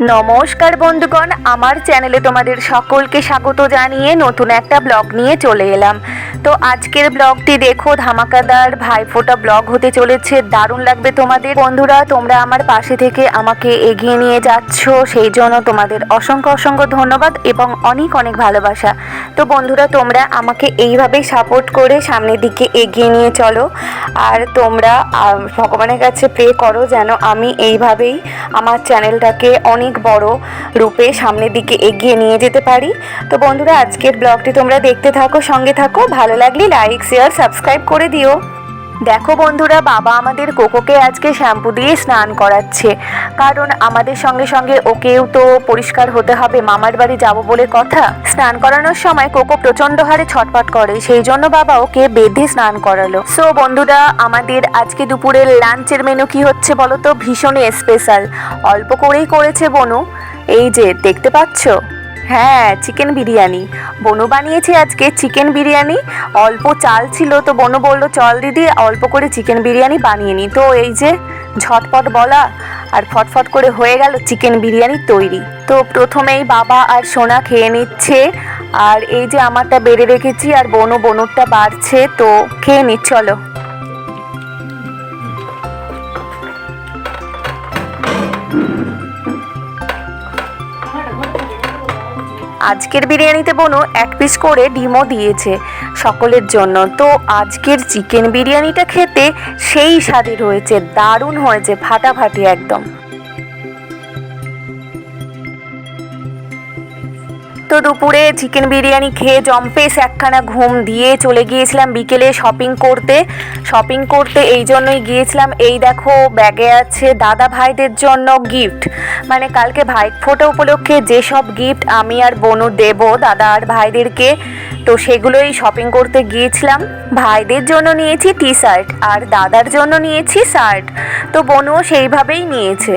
নমস্কার বন্ধুগণ, আমার চ্যানেলে তোমাদের সকলকে স্বাগত জানিয়ে নতুন একটা ব্লগ নিয়ে চলে এলাম। তো আজকের ব্লগটি দেখো, ধামাকাদার ভাইফোঁটা ব্লগ হতে চলেছে, দারুণ লাগবে তোমাদের। বন্ধুরা, তোমরা আমার পাশে থেকে আমাকে এগিয়ে নিয়ে যাচ্ছ, সেই জন্য তোমাদের অসংখ্য অসংখ্য ধন্যবাদ এবং অনেক অনেক ভালোবাসা। তো বন্ধুরা, তোমরা আমাকে এইভাবেই সাপোর্ট করে সামনের দিকে এগিয়ে নিয়ে চলো, আর তোমরা ভগবানের কাছে প্রে করো যেন আমি এইভাবেই আমার চ্যানেলটাকে অনেক বড় রূপে সামনের দিকে এগিয়ে নিয়ে যেতে পারি। তো বন্ধুরা, আজকের ব্লগটি তোমরা দেখতে থাকো, সঙ্গে থাকো। ভালো লাগলে লাইক শেয়ার সাবস্ক্রাইব করে দিও। দেখো বন্ধুরা, বাবা আমাদের কোকোকে আজকে শ্যাম্পু দিয়ে স্নান করাচ্ছে। কারণ আমাদের সঙ্গে সঙ্গে ওকেও তো পরিষ্কার হতে হবে, মামার বাড়ি যাব বলে কথা। স্নান করানোর সময় কোকো প্রচণ্ড হারে ছটফট করে, সেই জন্য বাবা ওকে বেঁধে স্নান করালো। সো বন্ধুরা, আমাদের আজকে দুপুরের লাঞ্চের মেনু কি হচ্ছে বলো তো? ভীষণই স্পেশাল অল্প করেই করেছে বনু। এই যে, দেখতে পাচ্ছো? হ্যাঁ চিকেন বিরিয়ানি। বনু বানিয়েছে আজকে চিকেন বিরিয়ানি। অল্প চাল ছিল তো বনু বলল, চল দিদি, অল্প করে চিকেন বিরিয়ানি বানিয়ে নি। তো এই যে ঝটপট বলা আর ফটফট করে হয়ে গেল চিকেন বিরিয়ানি তৈরি। তো প্রথমেই বাবা আর সোনা খেয়ে নিচ্ছে আর এই যে আমারটা বেড়ে রেখেছি আর বনু বনুরটা বাড়ছে, তো খেয়ে নিচ্ছ, চলো। আজকের বিরিয়ানিতে বনু এক পিস করে ডিমও দিয়েছে সকলের জন্য। তো আজকের চিকেন বিরিয়ানিটা খেতে সেই স্বাদের হয়েছে দারুণ হয়েছে, ফাটাফাটি একদম। তো দুপুরে চিকেন বিরিয়ানি খেয়ে জম্পেস একখানা ঘুম দিয়ে চলে গিয়েছিলাম বিকেলে শপিং করতে শপিং করতে এই জন্যই গিয়েছিলাম এই দেখো ব্যাগে আছে দাদা ভাইদের জন্য গিফট মানে কালকে ভাই ফোটো উপলক্ষে যেসব গিফট আমি আর বনু দেব দাদা আর ভাইদেরকে তো সেগুলোই শপিং করতে গিয়েছিলাম ভাইদের জন্য নিয়েছি টি শার্ট আর দাদার জন্য নিয়েছি শার্ট তো বনুও সেইভাবেই নিয়েছে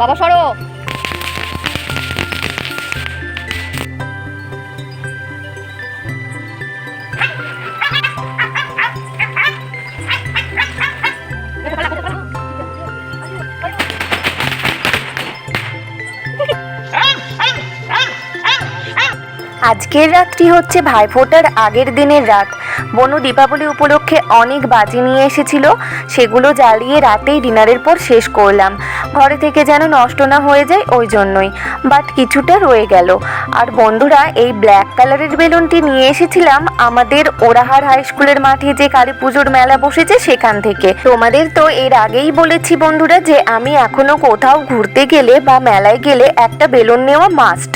বাবা সরো। আজকের রাতটি হচ্ছে ভাইফোঁটার আগের দিনের রাত। বনু দীপাবলি উপলক্ষে অনেক বাজি নিয়ে এসেছিল। সেগুলো জ্বালিয়ে রাতেই ডিনারের পর শেষ করলাম। ঘরে থেকে যেন নষ্ট না হয়ে যায় ওই জন্যই। বাট কিছুটা রয়ে গেল। আর বন্ধুরা, এই ব্ল্যাক কালারের বেলুনটি নিয়ে এসেছিলাম আমাদের ওরাহার হাই স্কুলের মাঠে যে কালী পুজোর মেলা বসেছে সেখান থেকে। তোমাদের তো এর আগেই বলেছি বন্ধুরা যে আমি এখনও কোথাও ঘুরতে গেলে বা মেলায় গেলে একটা বেলুন নেওয়া মাস্ট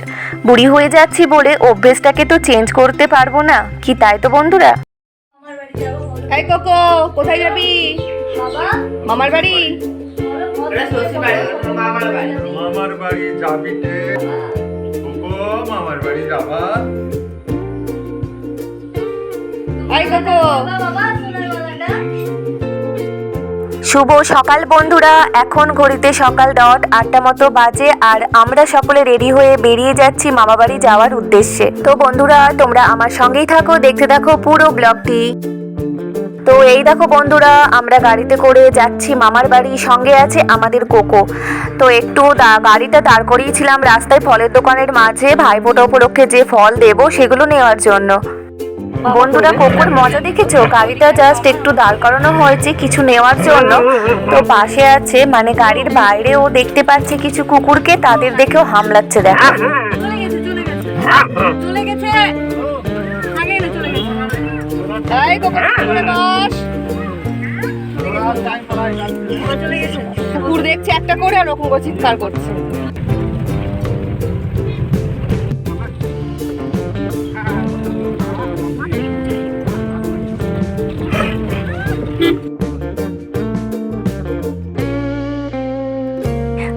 বুড়ি হয়ে যাচ্ছি বলে অভ্যেসটাকে তো চেঞ্জ করতে পারব না। কি তাই তো বন্ধুরা? এই কোকো কোথায় যাবি? মামার বাড়ি? মামার বাড়ি যাবি কোকো মামার বাড়ি যাবা? এই কোকো। শুভ সকাল বন্ধুরা। এখন ঘড়িতে সকাল ডট আটটা মতো বাজে, আর আমরা সকলে রেডি হয়ে বেরিয়ে যাচ্ছি মামা বাড়ি যাওয়ার উদ্দেশ্যে। তো বন্ধুরা, তোমরা আমার সঙ্গেই থাকো, দেখতে থাকো পুরো ব্লগটি। তো এই দেখো বন্ধুরা, আমরা গাড়িতে করে যাচ্ছি, মামার বাড়ি সঙ্গে আছে আমাদের কোকো। তো একটু গাড়িটা দাঁড় করিয়েছিলাম রাস্তায়, ফলের দোকানের মাঝে, ভাইফোঁটা উপলক্ষে যে ফল দেবো, সেগুলো নেওয়ার জন্য। বন্ধুরা, কোকুর মজা দেখেছ? গাড়িটা জাস্ট একটু দাঁড় করানো হয়েছে কিছু নেওয়ার জন্য। তো পাশে আছে মানে গাড়ির বাইরেও দেখতে পাচ্ছি কিছু কুকুরকে, তাদের দেখেও হামলাচ্ছে দেখো। কুকুর দেখছে একটা করে, আর ওরকম চিৎকার করছে।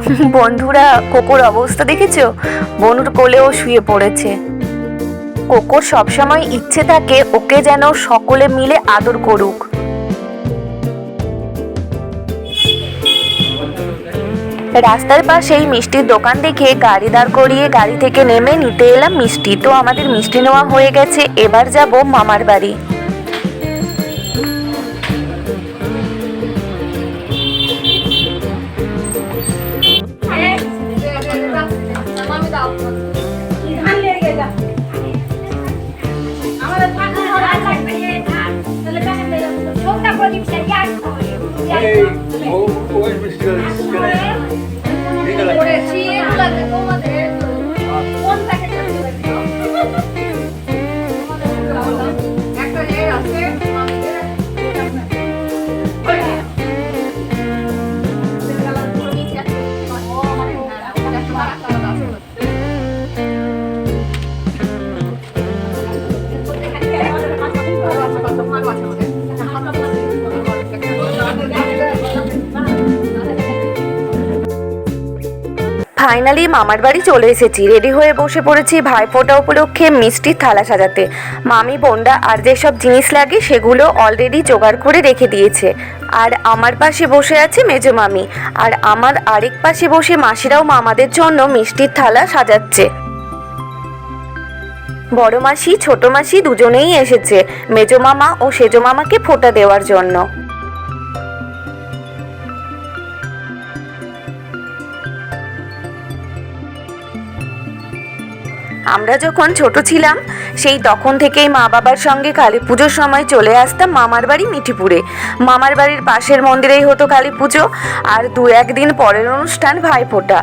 বন্ধুরা, কোকোর অবস্থা দেখেছ? বনুর কোলেও শুয়ে পড়েছে। কোকোর সবসময় ইচ্ছে থাকে ওকে যেন সকলে মিলে আদর করুক। রাস্তার পাশেই মিষ্টির দোকান দেখে গাড়ি দাঁড় করিয়ে গাড়ি থেকে নেমে নিতে এলাম মিষ্টি। তো আমাদের মিষ্টি নেওয়া হয়ে গেছে, এবার যাব মামার বাড়ি। ফাইনালি মামার বাড়ি চলে এসেছি। রেডি হয়ে বসে পড়েছি ভাইফোঁটা উপলক্ষে মিষ্টির থালা সাজাতে। মামি বোন্ডা আর যেসব জিনিস লাগে সেগুলো অলরেডি জোগাড় করে রেখে দিয়েছে। আর আমার পাশে বসে আছে মেজো মামি। আর আমার আরেক পাশে বসে মাসিরাও মামাদের জন্য মিষ্টির থালা সাজাচ্ছে। বড় মাসি, ছোট মাসি দুজনেই এসেছে, মেজো মামা ও সেজো মামাকে ফোঁটা দেওয়ার জন্য। আমরা যখন ছোট ছিলাম, সেই তখন থেকেই মা বাবার সঙ্গে কালী পুজোর সময় চলে আসতাম মামার বাড়ি মিঠিপুরে। মামার বাড়ির পাশের মন্দিরেই হতো কালী পুজো, আর দু একদিন পরের অনুষ্ঠান ভাই ফোঁটা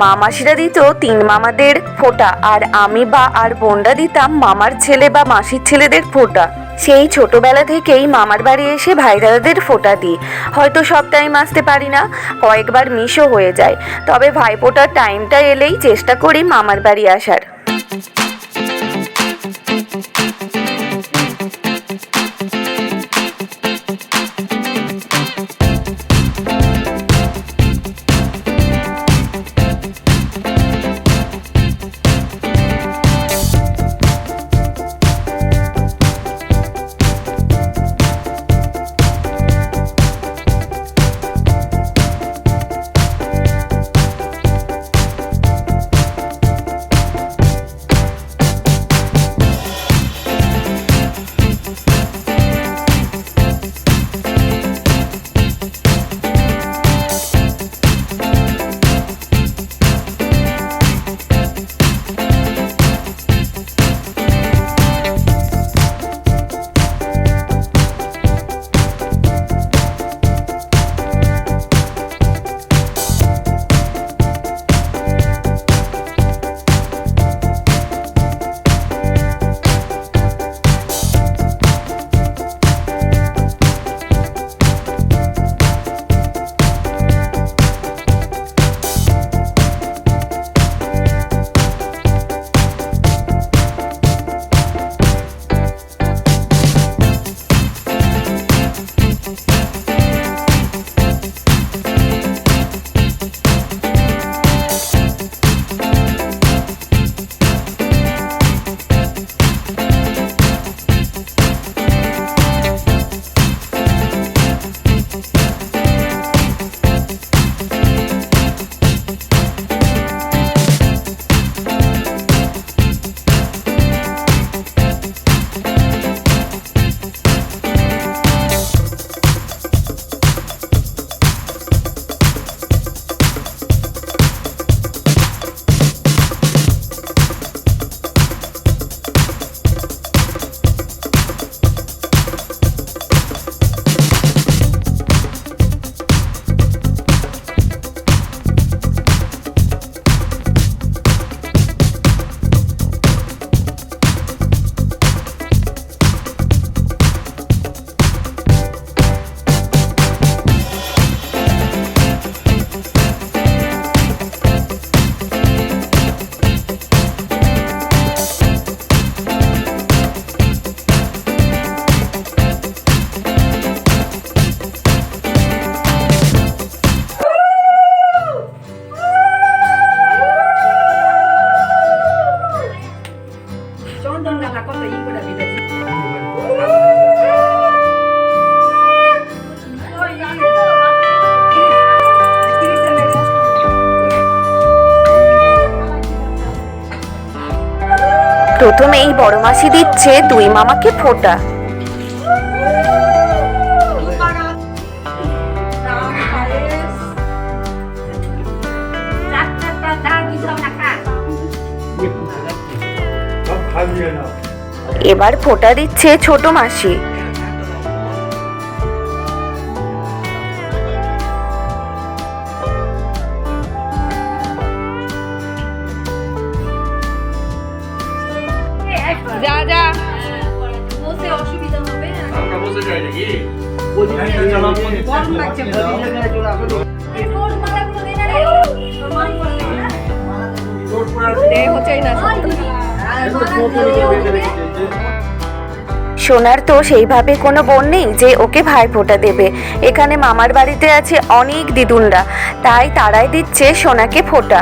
মা মাসিরা দিত তিন মামাদের ফোঁটা, আর আমি বা আর বোনরা দিতাম মামার ছেলে বা মাসির ছেলেদের ফোঁটা। সেই ছোটবেলা থেকেই মামার বাড়ি এসে ভাই দাদাদের ফোঁটা দিই। হয়তো সব টাইম আসতে পারি না, কয়েকবার মিসও হয়ে যায়। তবে ভাইফোঁটার টাইমটা এলেই চেষ্টা করি মামার বাড়ি আসার। প্রথমেই বড় মাসি দিচ্ছে দুই মামাকে ফোঁটা। এবার ফোঁটা দিচ্ছে ছোট মাসি। সোনার তো সেইভাবে কোনো বোন নেই যে ওকে ভাই ফোটা দেবে। এখানে মামার বাড়িতে আছে অনেক দিদুনরা। তাই তারাই দিচ্ছে সোনাকে ফোঁটা।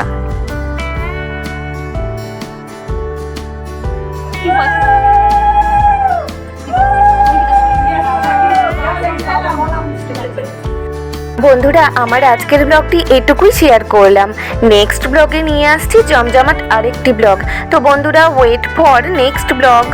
বন্ধুরা, আমার আজকের ব্লগটি এটুকুই শেয়ার করলাম। নেক্সট ব্লগে নিয়ে আসছি জমজমাট আরেকটি ব্লগ তো বন্ধুরা ওয়েট ফর নেক্সট ব্লগ